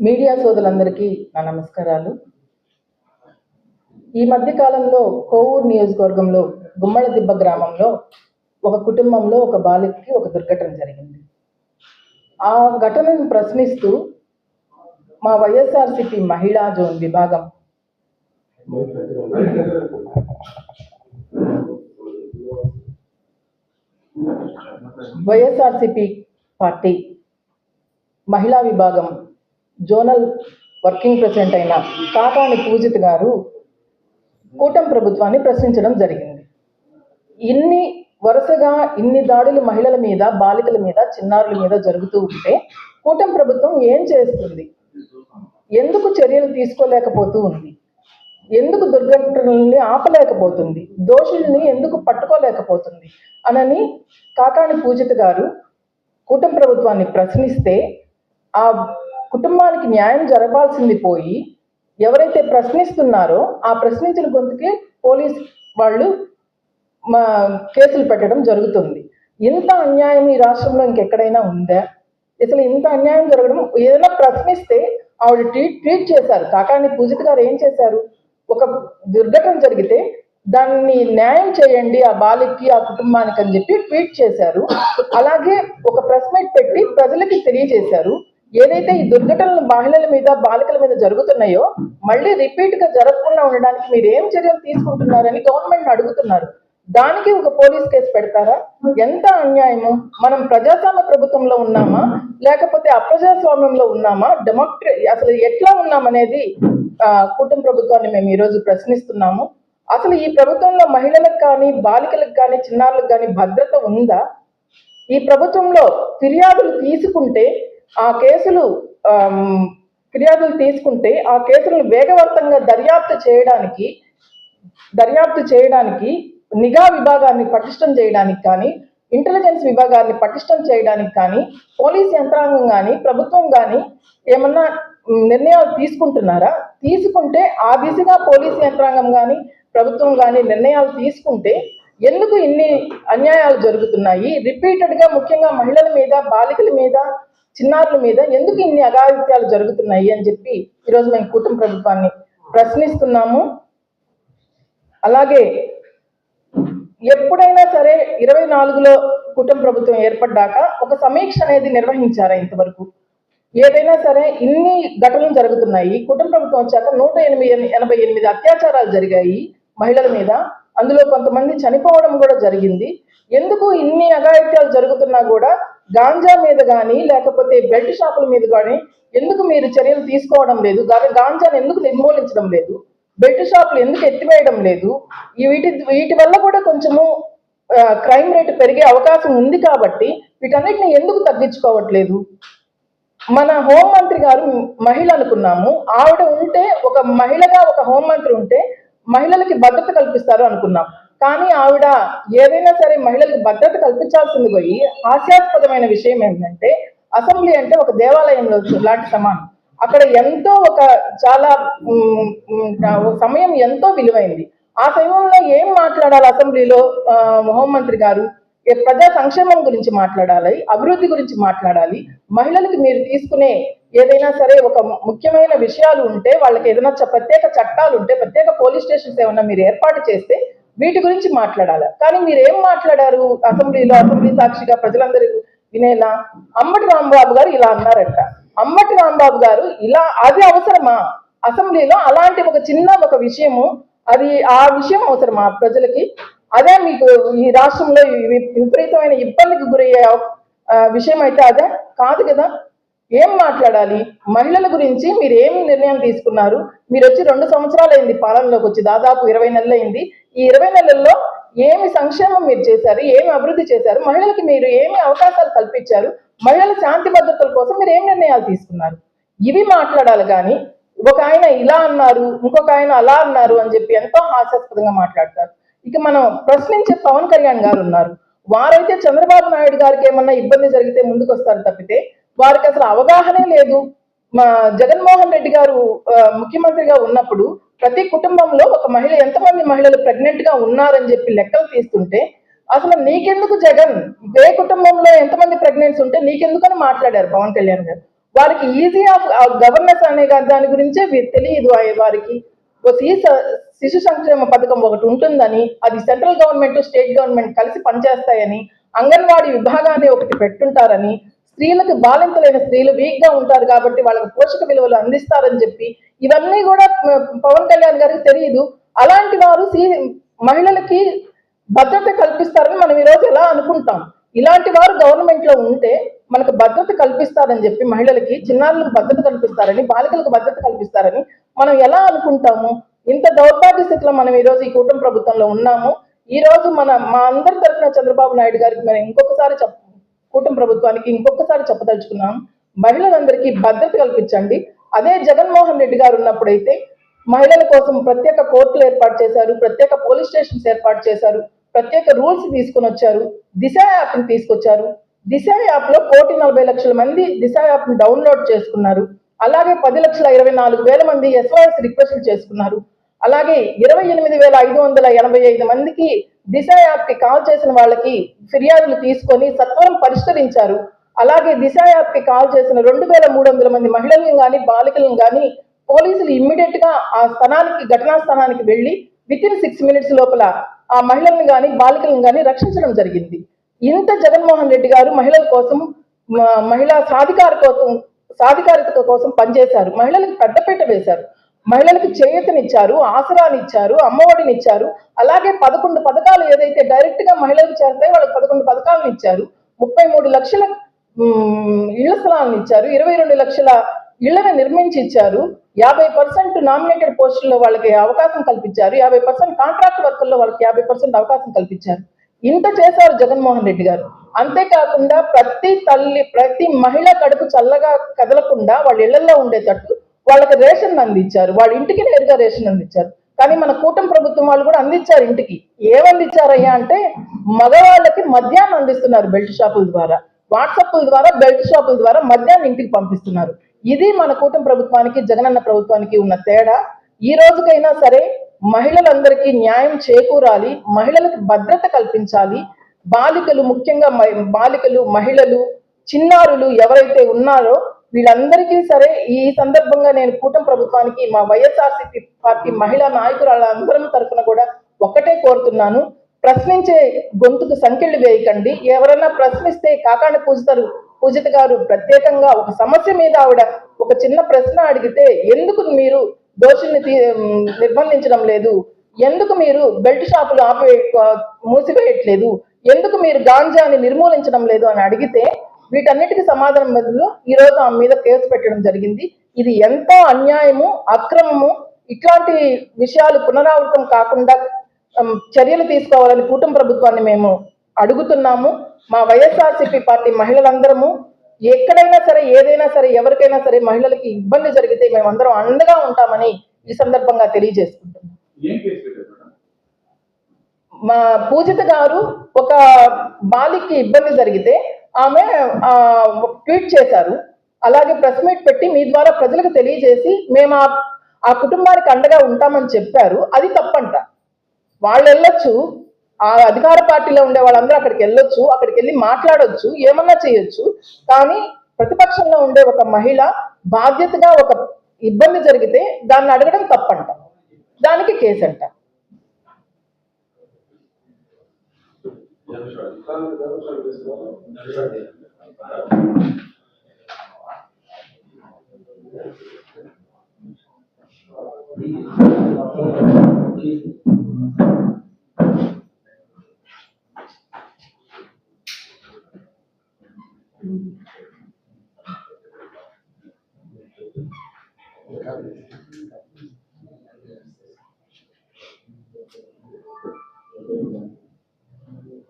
Media సోదరులందరికీ నా నమస్కారాలు. ఈ మధ్య కాలంలో కోవూరు నియోజకవర్గంలో గుమ్మళదిబ్బ గ్రామంలో ఒక కుటుంబంలో ఒక బాలికకి ఒక దుర్ఘటన జరిగింది. ఆ ఘటనను ప్రశ్నిస్తూ మా వైఎస్ఆర్సిపి మహిళా జోన్ విభాగం వైఎస్ఆర్సిపి పార్టీ మహిళా విభాగం జోనల్ వర్కింగ్ ప్రెసిడెంట్ అయిన కాకాని పూజిత్ గారు కూటమి ప్రభుత్వాన్ని ప్రశ్నించడం జరిగింది. ఇన్ని వరుసగా ఇన్ని దాడులు మహిళల మీద బాలికల మీద చిన్నారుల మీద జరుగుతూ ఉంటే కూటమి ప్రభుత్వం ఏం చేస్తుంది? ఎందుకు చర్యలు తీసుకోలేకపోతూ ఉంది? ఎందుకు దుర్ఘటనల్ని ఆపలేకపోతుంది? దోషుల్ని ఎందుకు పట్టుకోలేకపోతుంది? అనని కాకాని పూజిత గారు కూటమి ప్రభుత్వాన్ని ప్రశ్నిస్తే ఆ కుటుంబానికి న్యాయం జరగాల్సింది పోయి ఎవరైతే ప్రశ్నిస్తున్నారో ఆ ప్రశ్నించిన గొంతుకే పోలీస్ వాళ్ళు మా కేసులు పెట్టడం జరుగుతుంది. ఇంత అన్యాయం ఈ రాష్ట్రంలో ఇంకెక్కడైనా ఉందా? అసలు ఇంత అన్యాయం జరగడం ఏదైనా ప్రశ్నిస్తే ఆవిడ ట్వీట్ ట్వీట్ చేశారు. కాకాని పూజిత గారు ఏం చేశారు? ఒక దుర్ఘటన జరిగితే దాన్ని న్యాయం చేయండి ఆ బాలికి ఆ కుటుంబానికి అని చెప్పి ట్వీట్ చేశారు. అలాగే ఒక ప్రెస్ మీట్ పెట్టి ప్రజలకి తెలియజేశారు. ఏదైతే ఈ దుర్ఘటనలు మహిళల మీద బాలికల మీద జరుగుతున్నాయో మళ్ళీ రిపీట్గా జరగకుండా ఉండడానికి మీరు ఏం చర్యలు తీసుకుంటున్నారని గవర్నమెంట్ అడుగుతున్నారు. దానికి ఒక పోలీస్ కేసు పెడతారా? ఎంత అన్యాయము? మనం ప్రజాస్వామ్య ప్రభుత్వంలో ఉన్నామా? లేకపోతే అప్రజాస్వామ్యంలో ఉన్నామా? డెమోక్ర అసలు ఎట్లా ఉన్నామనేది ఆ, కుటుంబ ప్రభుత్వాన్ని మేము ఈరోజు ప్రశ్నిస్తున్నాము. అసలు ఈ ప్రభుత్వంలో మహిళలకు కానీ బాలికలకు కానీ చిన్నారులకు కానీ భద్రత ఉందా? ఈ ప్రభుత్వంలో ఫిర్యాదులు తీసుకుంటే ఆ కేసులు ఫిర్యాదులు తీసుకుంటే ఆ కేసులను వేగవంతంగా దర్యాప్తు చేయడానికి దర్యాప్తు చేయడానికి నిఘా విభాగాన్ని పటిష్టం చేయడానికి కానీ ఇంటెలిజెన్స్ విభాగాన్ని పటిష్టం చేయడానికి కానీ పోలీస్ యంత్రాంగం కానీ ప్రభుత్వం కానీ ఏమన్నా నిర్ణయాలు తీసుకుంటున్నారా? తీసుకుంటే ఆ దిశగా పోలీస్ యంత్రాంగం కానీ ప్రభుత్వం కానీ నిర్ణయాలు తీసుకుంటే ఎందుకు ఇన్ని అన్యాయాలు జరుగుతున్నాయి? రిపీటెడ్గా ముఖ్యంగా మహిళల మీద బాలికల మీద చిన్నారుల మీద ఎందుకు ఇన్ని అగాధిత్యాలు జరుగుతున్నాయి అని చెప్పి ఈరోజు మేము కుటుంబ ప్రభుత్వాన్ని ప్రశ్నిస్తున్నాము. అలాగే ఎప్పుడైనా సరే ఇరవై నాలుగులో కుటుంబ ప్రభుత్వం ఏర్పడ్డాక ఒక సమీక్ష అనేది నిర్వహించారా ఇంతవరకు? ఏదైనా సరే ఇన్ని ఘటనలు జరుగుతున్నాయి కుటుంబ ప్రభుత్వం వచ్చాక నూట ఎనిమిది ఎనభై ఎనిమిది అత్యాచారాలు జరిగాయి మహిళల మీద. అందులో కొంతమంది చనిపోవడం కూడా జరిగింది. ఎందుకు ఇన్ని అఘాయిత్యాలు జరుగుతున్నా కూడా గాంజా మీద కానీ లేకపోతే బెల్ట్ షాపుల మీద కానీ ఎందుకు మీరు చర్యలు తీసుకోవడం లేదు? గాంజాను ఎందుకు నిర్మూలించడం లేదు? బెల్ట్ షాపులు ఎందుకు ఎత్తివేయడం లేదు? వీటి వీటి వల్ల కూడా కొంచెము క్రైమ్ రేట్ పెరిగే అవకాశం ఉంది కాబట్టి వీటన్నిటిని ఎందుకు తగ్గించుకోవట్లేదు? మన హోంమంత్రి గారు మహిళ అనుకున్నాము. ఆవిడ ఉంటే ఒక మహిళగా ఒక హోంమంత్రి ఉంటే మహిళలకి భద్రత కల్పిస్తారు అనుకున్నాం. కానీ ఆవిడ ఏదైనా సరే మహిళలకు భద్రత కల్పించాల్సింది పోయి హాస్యాస్పదమైన విషయం ఏంటంటే అసెంబ్లీ అంటే ఒక దేవాలయంలో లాంటి సమానం. అక్కడ ఎంతో ఒక చాలా ఒక సమయం ఎంతో విలువైంది. ఆ సమయంలో ఏం మాట్లాడాలి అసెంబ్లీలో? హోంమంత్రి గారు ప్రజా సంక్షేమం గురించి మాట్లాడాలి అభివృద్ధి గురించి మాట్లాడాలి మహిళలకు మీరు తీసుకునే ఏదైనా సరే ఒక ముఖ్యమైన విషయాలు ఉంటే వాళ్ళకి ఏదైనా చ- ప్రత్యేక చట్టాలు ఉంటే ప్రత్యేక పోలీస్ స్టేషన్స్ ఏమైనా మీరు ఏర్పాటు చేస్తే వీటి గురించి మాట్లాడాలి. కానీ మీరు ఏం మాట్లాడారు అసెంబ్లీలో? అసెంబ్లీ సాక్షిగా ప్రజలందరూ వినేలా? అమ్మటి రాంబాబు గారు ఇలా అన్నారంట. అమ్మటి రాంబాబు గారు ఇలా అది అవసరమా? అసెంబ్లీలో అలాంటి ఒక చిన్న ఒక విషయము అది ఆ విషయం అవసరమా ప్రజలకి? అదే మీకు ఈ రాష్ట్రంలో విపరీతమైన ఇబ్బందికి గురయ్యే విషయం అయితే అదే? కాదు కదా? ఏం మాట్లాడాలి? మహిళల గురించి మీరు ఏం నిర్ణయం తీసుకున్నారు? మీరు వచ్చి రెండు సంవత్సరాలు అయింది పాలనలోకి వచ్చి దాదాపు ఇరవై నెలలు అయింది ఈ ఇరవై నెలల్లో ఏమి సంక్షేమం మీరు చేశారు? ఏమి అభివృద్ధి చేశారు? మహిళలకి మీరు ఏమి అవకాశాలు కల్పించారు? మహిళల శాంతి భద్రతల కోసం మీరు ఏం నిర్ణయాలు తీసుకున్నారు? ఇవి మాట్లాడాలి కానీ ఒక ఆయన ఇలా అన్నారు ఇంకొక ఆయన అలా అన్నారు అని చెప్పి ఎంతో హాస్యాస్పదంగా మాట్లాడతారు. ఇక మనం ప్రశ్నించే పవన్ కళ్యాణ్ గారు ఉన్నారు. వారైతే చంద్రబాబు నాయుడు గారికి ఏమన్నా ఇబ్బంది జరిగితే ముందుకు వస్తారు తప్పితే వారికి అసలు అవగాహనే లేదు. మా జగన్మోహన్ రెడ్డి గారు ముఖ్యమంత్రిగా ఉన్నప్పుడు ప్రతి కుటుంబంలో ఒక మహిళ ఎంతమంది మహిళలు ప్రెగ్నెంట్గా ఉన్నారని చెప్పి లెక్కలు తీస్తుంటే అసలు నీకెందుకు జగన్? ఏ కుటుంబంలో ఎంతమంది ప్రెగ్నెన్సీ ఉంటే నీకెందుకని మాట్లాడారు పవన్ కళ్యాణ్ గారు? వారికి ఈజీ ఆఫ్ గవర్నెన్స్ అనే దాని గురించే తెలియదు వారికి. ఒక స- శిశు సంక్షేమ పథకం ఒకటి ఉంటుందని అది సెంట్రల్ గవర్నమెంట్ స్టేట్ గవర్నమెంట్ కలిసి పనిచేస్తాయని అంగన్వాడీ విభాగాన్ని ఒకటి పెట్టుంటారని స్త్రీలకు బాలింతలైన స్త్రీలు వీక్గా ఉంటారు కాబట్టి వాళ్ళకి పోషక విలువలు అందిస్తారని చెప్పి ఇవన్నీ కూడా పవన్ కళ్యాణ్ గారికి తెలియదు. అలాంటి వారు సీ- మహిళలకి భద్రత కల్పిస్తారని మనం ఈరోజు ఎలా అనుకుంటాం? ఇలాంటి వారు గవర్నమెంట్లో ఉంటే మనకు భద్రత కల్పిస్తారని చెప్పి మహిళలకి చిన్నారులకు భద్రత కల్పిస్తారని బాలికలకు భద్రత కల్పిస్తారని మనం ఎలా అనుకుంటాము? ఇంత దౌర్భాగ్య స్థితిలో మనం ఈ రోజు ఈ కూటమి ప్రభుత్వంలో ఉన్నాము. ఈ రోజు మన మా అందరి తరఫున చంద్రబాబు నాయుడు గారికి మనం ఇంకొకసారి చెప్ కూటమి ప్రభుత్వానికి ఇంకొకసారి చెప్పదలుచుకున్నాం. మహిళలందరికీ భద్రత కల్పించండి. అదే జగన్మోహన్ రెడ్డి గారు ఉన్నప్పుడైతే మహిళల కోసం ప్రత్యేక కోర్టులు ఏర్పాటు చేశారు ప్రత్యేక పోలీస్ స్టేషన్స్ ఏర్పాటు చేశారు. ప్రత్యేక రూల్స్ తీసుకుని వచ్చారు. దిశ యాప్ని తీసుకొచ్చారు. దిశ యాప్లో కోటి నలభై లక్షల మంది దిశ యాప్ని డౌన్లోడ్ చేసుకున్నారు. అలాగే పది లక్షల ఇరవై నాలుగు వేల మంది ఎస్ఓఎస్ రిక్వెస్ట్లు చేసుకున్నారు. అలాగే ఇరవై ఎనిమిది వేల ఐదు వందల ఎనభై ఐదు మందికి దిశ యాప్కి కాల్ చేసిన వాళ్ళకి ఫిర్యాదులు తీసుకొని సత్వరం పరిష్కరించారు. అలాగే దిశ యాప్కి కాల్ చేసిన రెండు వేల మూడు వందల మంది మహిళలను కానీ బాలికలను కానీ పోలీసులు ఇమ్మీడియట్గా ఆ స్థానానికి ఘటనా స్థానానికి వెళ్ళి విత్ ఇన్ సిక్స్ మినిట్స్ లోపల ఆ మహిళలను కానీ బాలికలను కానీ రక్షించడం జరిగింది. ఇంత జగన్మోహన్ రెడ్డి గారు మహిళల కోసం మహిళా సాధికార కోసం సాధికారిత కోసం పనిచేశారు. మహిళలకు పెద్దపీట వేశారు. మహిళలకు చేయూతనిచ్చారు ఆసరానిచ్చారు అమ్మఒడినిచ్చారు. అలాగే పదకొండు పథకాలు ఏదైతే డైరెక్ట్గా మహిళలకు చేరితే వాళ్ళకి పదకొండు పథకాలను ఇచ్చారు. ముప్పై మూడు లక్షల ఇళ్ళ స్థలాలను ఇచ్చారు. ఇరవై రెండు లక్షల ఇళ్ళను నిర్మించి ఇచ్చారు యాభై పర్సెంట్ నామినేటెడ్ పోస్టుల్లో వాళ్ళకి అవకాశం కల్పించారు. యాభై పర్సెంట్ కాంట్రాక్ట్ వర్కుల్లో వాళ్ళకి యాభై పర్సెంట్ అవకాశం కల్పించారు. ఇంత చేశారు జగన్మోహన్ రెడ్డి గారు. అంతేకాకుండా ప్రతి తల్లి ప్రతి మహిళ కడుపు చల్లగా కదలకుండా వాళ్ళ ఇళ్ళలో ఉండేటట్టు వాళ్ళకి రేషన్ అందించారు. వాళ్ళ ఇంటికి నేరుగా రేషన్ అందించారు. కానీ మన కూటమి ప్రభుత్వం వాళ్ళు కూడా అందించారు ఇంటికి. ఏమందించారయ్యా అంటే మగవాళ్ళకి మద్యాన్ని అందిస్తున్నారు బెల్ట్ షాపుల ద్వారా. వాట్సాప్ల ద్వారా బెల్ట్ షాపుల ద్వారా మద్యాన్ని ఇంటికి పంపిస్తున్నారు. ఇది మన కూటమి ప్రభుత్వానికి జగనన్న ప్రభుత్వానికి ఉన్న తేడా. ఈ రోజుకైనా సరే మహిళలందరికీ న్యాయం చేకూరాలి మహిళలకు భద్రత కల్పించాలి. బాలికలు ముఖ్యంగా బాలికలు మహిళలు చిన్నారులు ఎవరైతే ఉన్నారో వీళ్ళందరికీ సరే ఈ సందర్భంగా నేను కూటమి ప్రభుత్వానికి మా వైఎస్ఆర్సీపీ పార్టీ మహిళా నాయకురాళ్ళందరం తరఫున కూడా ఒక్కటే కోరుతున్నాను. ప్రశ్నించే గొంతుకు సంఖ్యలు వేయకండి. ఎవరన్నా ప్రశ్నిస్తే కాకాండ పూజతారు పూజిత గారు ప్రత్యేకంగా ఒక సమస్య మీద ఆవిడ ఒక చిన్న ప్రశ్న అడిగితే ఎందుకు మీరు దోషుల్ని తీ- నిర్బంధించడం లేదు? ఎందుకు మీరు బెల్ట్ షాపులు ఆపే మూసివేయట్లేదు? ఎందుకు మీరు గాంజాని నిర్మూలించడం లేదు అని అడిగితే వీటన్నిటికీ సమాధానం బదులు ఈ రోజు ఆమె మీద కేసు పెట్టడం జరిగింది. ఇది ఎంతో అన్యాయము అక్రమము? ఇట్లాంటి విషయాలు పునరావృతం కాకుండా చర్యలు తీసుకోవాలని కూటమి ప్రభుత్వాన్ని మేము అడుగుతున్నాము. మా వైఎస్ఆర్సీపీ పార్టీ మహిళలందరము ఎక్కడైనా సరే ఏదైనా సరే ఎవరికైనా సరే మహిళలకి ఇబ్బంది జరిగితే మేమందరం అండగా ఉంటామని ఈ సందర్భంగా తెలియజేసుకుంటున్నాం. మా పూజిత గారు ఒక బాలికి ఇబ్బంది జరిగితే ఆమె ట్వీట్ చేశారు. అలాగే ప్రెస్ మీట్ పెట్టి మీ ద్వారా ప్రజలకు తెలియజేసి మేము ఆ ఆ కుటుంబానికి అండగా ఉంటామని చెప్పారు. అది తప్పంట. వాళ్ళు వెళ్ళొచ్చు ఆ అధికార పార్టీలో ఉండే వాళ్ళందరూ అక్కడికి వెళ్ళొచ్చు అక్కడికి వెళ్ళి మాట్లాడొచ్చు ఏమన్నా చేయొచ్చు. కానీ ప్రతిపక్షంలో ఉండే ఒక మహిళ బాధ్యతగా ఒక ఇబ్బంది జరిగితే దాన్ని అడగడం తప్పంట. దానికి కేసు అంట um,